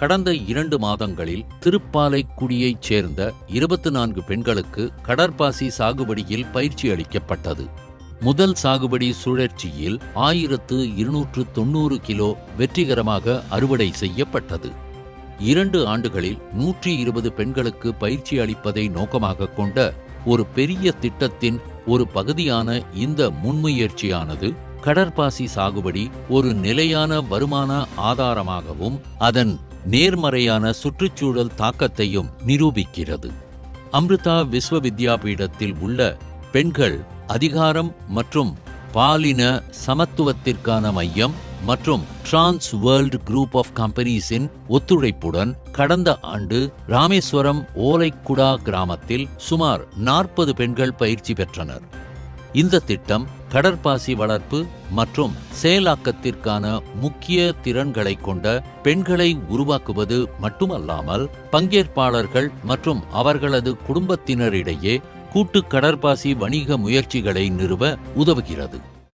கடந்த இரண்டு மாதங்களில் திருப்பாலைக்குடியைச் சேர்ந்த இருபத்தி நான்கு பெண்களுக்கு கடற்பாசி சாகுபடியில் பயிற்சி அளிக்கப்பட்டது. முதல் சாகுபடி சுழற்சியில் ஆயிரத்து இருநூற்று தொண்ணூறு கிலோ வெற்றிகரமாக அறுவடை செய்யப்பட்டது. இரண்டு ஆண்டுகளில் நூற்றி இருபது பெண்களுக்கு பயிற்சி அளிப்பதை நோக்கமாக கொண்ட ஒரு பெரிய திட்டத்தின் ஒரு பகுதியான இந்த முன்முயற்சியானது கடற்பாசி சாகுபடி ஒரு நிலையான வருமான ஆதாரமாகவும் அதன் நேர்மறையான சுற்றுச்சூழல் தாக்கத்தையும் நிரூபிக்கிறது. அம்ருதா விஸ்வவித்யாபீடத்தில் உள்ள பெண்கள் அதிகாரம் மற்றும் பாலின சமத்துவத்திற்கான மையம் மற்றும் டிரான்ஸ் வேர்ல்ட் குரூப் ஆஃப் கம்பெனிஸின் ஒத்துழைப்புடன் கடந்த ஆண்டு ராமேஸ்வரம் ஓலைக்குடா கிராமத்தில் சுமார் நாற்பது பெண்கள் பயிற்சி பெற்றனர். இந்த திட்டம் கடற்பாசி வளர்ப்பு மற்றும் செயலாக்கத்திற்கான முக்கிய திறன்களை கொண்ட பெண்களை உருவாக்குவது மட்டுமல்லாமல் பங்கேற்பாளர்கள் மற்றும் அவர்களது குடும்பத்தினரிடையே கூட்டு கடற்பாசி வணிக முயற்சிகளை நிறுவ உதவுகிறது.